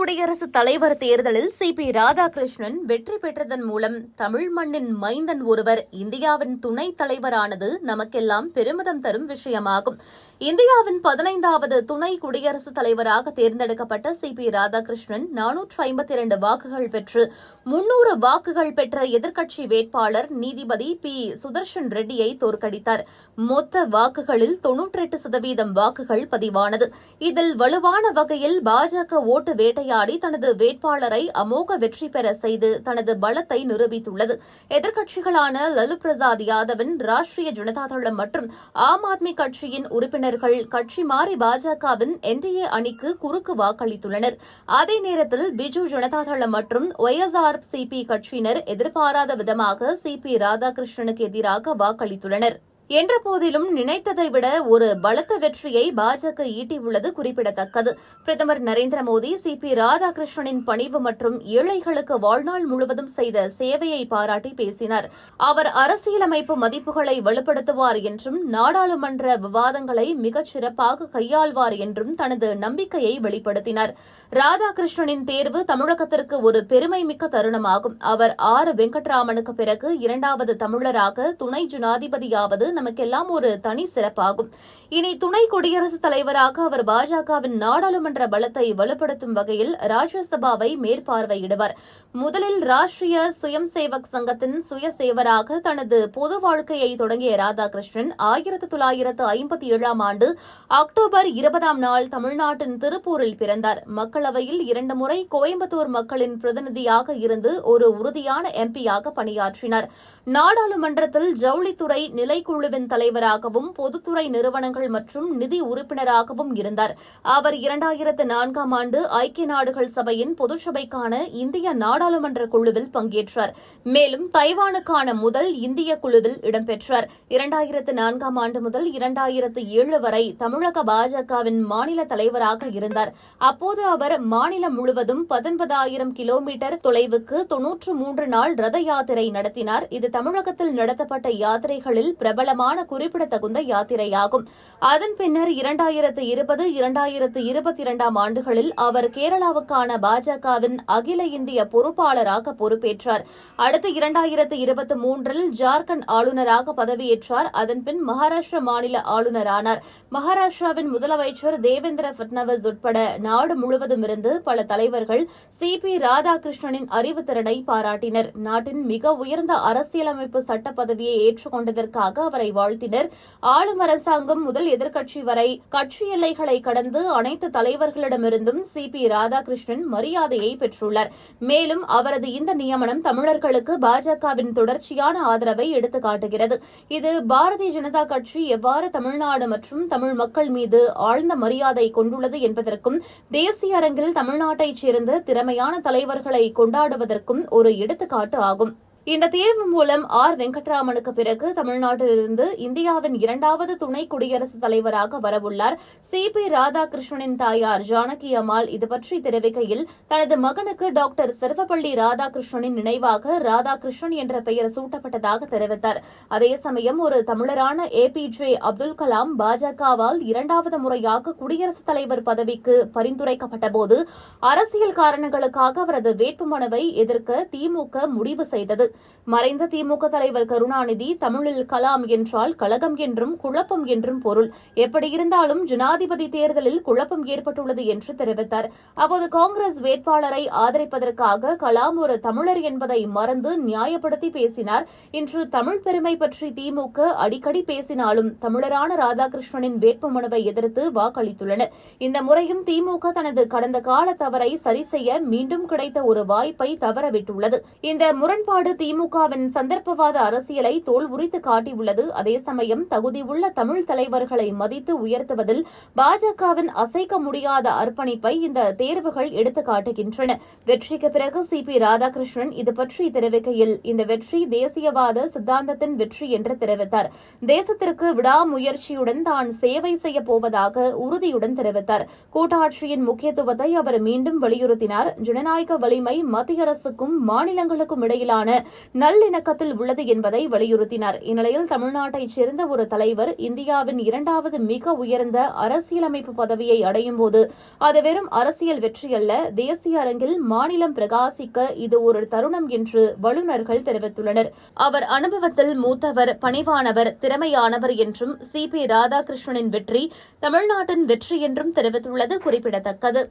குடியரசுத் தலைவர் தேர்தலில் சி. பி. ராதாகிருஷ்ணன் வெற்றி பெற்றதன் மூலம் தமிழ் மண்ணின் மைந்தன் ஒருவர். இந்தியாவின் துணைத் தலைவரானது நமக்கெல்லாம் பெருமிதம் தரும் விஷயமாகும். இந்தியாவின் பதினைந்தாவது துணை குடியரசுத் தலைவராக தேர்ந்தெடுக்கப்பட்ட சி. பி. ராதாகிருஷ்ணன் நானூற்று ஐம்பத்தி இரண்டு வாக்குகள் பெற்று முன்னூறு வாக்குகள் பெற்ற எதிர்க்கட்சி வேட்பாளர் நீதிபதி பி. சுதர்ஷன் ரெட்டியை தோற்கடித்தார். மொத்த வாக்குகளில் தொன்னூற்றெட்டு சதவீதம் வாக்குகள் பதிவானது. இதில் வலுவான வகையில் பாஜக ஓட்டு வேட்டையாடி தனது வேட்பாளரை அமோக வெற்றி பெற செய்து தனது பலத்தை நிரூபித்துள்ளது. எதிர்க்கட்சிகளான லலு பிரசாத் யாதவின் ராஷ்டிரிய ஜனதாதளம் மற்றும் ஆம் ஆத்மி கட்சியின் உறுப்பினர்கள் கட்சி மாறி பாஜகவின் என்டிஏ அணிக்கு குறுக்கு வாக்களித்துள்ளனர். அதே நேரத்தில் பிஜு ஜனதாதளம் மற்றும் ஒய்எஸ்ஆர் சிபி கட்சியினர் எதிர்பாராத விதமாக சி பி ராதாகிருஷ்ணனுக்கு எதிராக வாக்களித்துள்ளனர். என்ற போதிலும் நினைத்ததை விட ஒரு பலத்த வெற்றியை பாஜக ஈட்டியுள்ளது குறிப்பிடத்தக்கது. பிரதமர் நரேந்திர மோடி சி பி ராதாகிருஷ்ணனின் பணிவு மற்றும் ஏழைகளுக்கு வாழ்நாள் முழுவதும் செய்த சேவையை பாராட்டி பேசினார். அவர் அரசியலமைப்பு மதிப்புகளை வலுப்படுத்துவார் என்றும் நாடாளுமன்ற விவாதங்களை மிகச் சிறப்பாக கையாள்வார் என்றும் தனது நம்பிக்கையை வெளிப்படுத்தினார். ராதாகிருஷ்ணனின் தேர்வு தமிழகத்திற்கு ஒரு பெருமை மிக்க தருணமாகும். அவர் ஆர். வெங்கட்ராமனுக்கு பிறகு இரண்டாவது தமிழராக துணை ஜனாதிபதியாவது நமக்கெல்லாம் ஒரு தனி சிறப்பாகும். இனி துணை குடியரசுத் தலைவராக அவர் பாஜகவின் நாடாளுமன்ற பலத்தை வலுப்படுத்தும் வகையில் ராஜ்யசபாவை மேற்பார்வையிடுவார். முதலில் ராஷ்டிரிய சுயம் சேவக் சங்கத்தின் சுயசேவராக தனது பொது வாழ்க்கையை தொடங்கிய ராதாகிருஷ்ணன் ஆயிரத்து தொள்ளாயிரத்து ஐம்பத்தி ஏழாம் ஆண்டு அக்டோபர் இருபதாம் நாள் தமிழ்நாட்டின் திருப்பூரில் பிறந்தார். மக்களவையில் இரண்டு முறை கோயம்புத்தூர் மக்களின் பிரதிநிதியாக இருந்து ஒரு உறுதியான எம்பியாக பணியாற்றினார். நாடாளுமன்றத்தில் ஜவுளித்துறை நிலைக்குழு குழுவின் தலைவராகவும் பொதுத்துறை நிறுவனங்கள் மற்றும் நிதி உறுப்பினராகவும் இருந்தார். அவர் இரண்டாயிரத்து நான்காம் ஆண்டு ஐக்கிய நாடுகள் சபையின் பொதுச்சபைக்கான இந்திய நாடாளுமன்ற குழுவில் பங்கேற்றார். மேலும் தைவானுக்கான முதல் இந்திய குழுவில் இடம்பெற்றார். இரண்டாயிரத்து நான்காம் ஆண்டு முதல் இரண்டாயிரத்து ஏழு வரை தமிழக பாஜகவின் மாநில தலைவராக இருந்தார். அப்போது அவர் மாநிலம் முழுவதும் பத்தொன்பதாயிரம் கிலோமீட்டர் தொலைவுக்கு தொன்னூற்று மூன்று நாள் ரத யாத்திரை நடத்தினார். இது தமிழகத்தில் நடத்தப்பட்ட யாத்திரைகளில் பிரபலமான குறிப்பிடத்தகுந்த யாத்திரையாகும். அதன் பின்னர் இரண்டாயிரத்து இருபது இரண்டாயிரத்து இருபத்தி இரண்டாம் ஆண்டுகளில் அவர் கேரளாவுக்கான பாஜகவின் அகில இந்திய பொறுப்பாளராக பொறுப்பேற்றார். அடுத்து இரண்டாயிரத்து இருபத்தி மூன்றில் ஜார்க்கண்ட் ஆளுநராக பதவியேற்றார். அதன்பின் மகாராஷ்டிர மாநில ஆளுநரானார். மகாராஷ்டிராவின் முதலமைச்சர் தேவேந்திர பட்னவிஸ் உட்பட நாடு முழுவதும் இருந்து பல தலைவர்கள் சி பி ராதாகிருஷ்ணனின் அறிவுத்திறனை பாராட்டினர். நாட்டின் மிக உயர்ந்த அரசியலமைப்பு சட்ட பதவியை ஏற்றுக்கொண்டதற்காக அவர் வாழ்த்தினர். ஆளும் அரசாங்கம் முதல் எதிர்க்கட்சி வரை கட்சி எல்லைகளை கடந்து அனைத்து தலைவர்களிடமிருந்தும் சி பி ராதாகிருஷ்ணன் மரியாதையை பெற்றுள்ளார். மேலும் அவரது இந்த நியமனம் தமிழர்களுக்கு பாஜகவின் தொடர்ச்சியான ஆதரவை எடுத்துக்காட்டுகிறது இது பாரதிய ஜனதா கட்சி எவ்வாறு தமிழ்நாடு மற்றும் தமிழ் மக்கள் மீது ஆழ்ந்த மரியாதை கொண்டுள்ளது என்பதற்கும் தேசிய அரங்கில் தமிழ்நாட்டைச் சேர்ந்த திறமையான தலைவர்களை கொண்டாடுவதற்கும் ஒரு எடுத்துக்காட்டு ஆகும். இந்த தீர்வு மூலம் ஆர். வெங்கட்ராமனுக்கு பிறகு தமிழ்நாட்டிலிருந்து இந்தியாவின் இரண்டாவது துணை குடியரசுத் தலைவராக வரவுள்ளார் சி. பி. ராதாகிருஷ்ணனின் தாயார் ஜானகி அம்மாள். இதுபற்றி தெரிவிக்கையில் தனது மகனுக்கு டாக்டர் சர்வபள்ளி ராதாகிருஷ்ணனின் நினைவாக ராதாகிருஷ்ணன் என்ற பெயர் சூட்டப்பட்டதாக தெரிவித்தார். அதே சமயம் ஒரு தமிழரான A. P. J. Abdul Kalam பாஜகவால் இரண்டாவது முறையாக குடியரசுத் தலைவர் பதவிக்கு பரிந்துரைக்கப்பட்டபோது அரசியல் காரணங்களுக்காக அவரது வேட்புமனுவை எதிர்க்க திமுக முடிவு செய்தது. மறைந்த திமுக தலைவர் கருணாநிதி தமிழில் கலாம் என்றால் கழகம் என்றும் குழப்பம் என்றும் பொருள். எப்படியிருந்தாலும் ஜனாதிபதி தேர்தலில் குழப்பம் ஏற்பட்டுள்ளது என்று தெரிவித்தார். அப்போது காங்கிரஸ் வேட்பாளரை ஆதரிப்பதற்காக கலாம் ஒரு தமிழர் என்பதை மறந்து நியாயப்படுத்தி பேசினார். இன்று தமிழ் பெருமை பற்றி திமுக அடிக்கடி பேசினாலும் தமிழரான ராதாகிருஷ்ணனின் வேட்புமனுவை எதிர்த்து வாக்களித்துள்ளனர். இந்த முறையும் திமுக தனது கடந்த கால தவறை சரி செய்ய மீண்டும் கிடைத்த ஒரு வாய்ப்பை தவறவிட்டுள்ளது. இந்த முரண்பாடு திமுகவின் சந்தர்ப்பவாத அரசியலை தோல் உரித்து காட்டியுள்ளது. அதே சமயம் தகுதியுள்ள தமிழ் தலைவர்களை மதித்து உயர்த்துவதில் பாஜகவின் அசைக்க முடியாத அர்ப்பணிப்பை இந்த தேர்வுகள் எடுத்து காட்டுகின்றன. வெற்றிக்கு பிறகு சி பி ராதாகிருஷ்ணன் இது பற்றி தெரிவிக்கையில் இந்த வெற்றி தேசியவாத சித்தாந்தத்தின் வெற்றி என்று தெரிவித்தார். தேசத்திற்கு விடாமுயற்சியுடன் தான் சேவை செய்யப் போவதாக உறுதியுடன் தெரிவித்தார். கூட்டாட்சியின் முக்கியத்துவத்தை அவர் மீண்டும் வலியுறுத்தினார். ஜனநாயக வலிமை மத்திய அரசுக்கும் மாநிலங்களுக்கும் இடையிலான நல்லிணக்கத்தில் உள்ளது என்பதை வலியுறுத்தினார். இந்நிலையில் தமிழ்நாட்டைச் சேர்ந்த ஒரு தலைவர் இந்தியாவின் இரண்டாவது மிக உயர்ந்த அரசியலமைப்பு பதவியை அடையும் போது அது வெறும் அரசியல் வெற்றியல்ல தேசிய அரங்கில் மாநிலம் பிரகாசிக்க இது ஒரு தருணம் என்று வல்லுநர்கள் தெரிவித்துள்ளனர். அவர் அனுபவத்தில் மூத்தவர் பணிவானவர் திறமையானவர் என்றும் சி பி ராதாகிருஷ்ணனின் வெற்றி தமிழ்நாட்டின் வெற்றி என்றும் தெரிவித்துள்ளது குறிப்பிடத்தக்கது.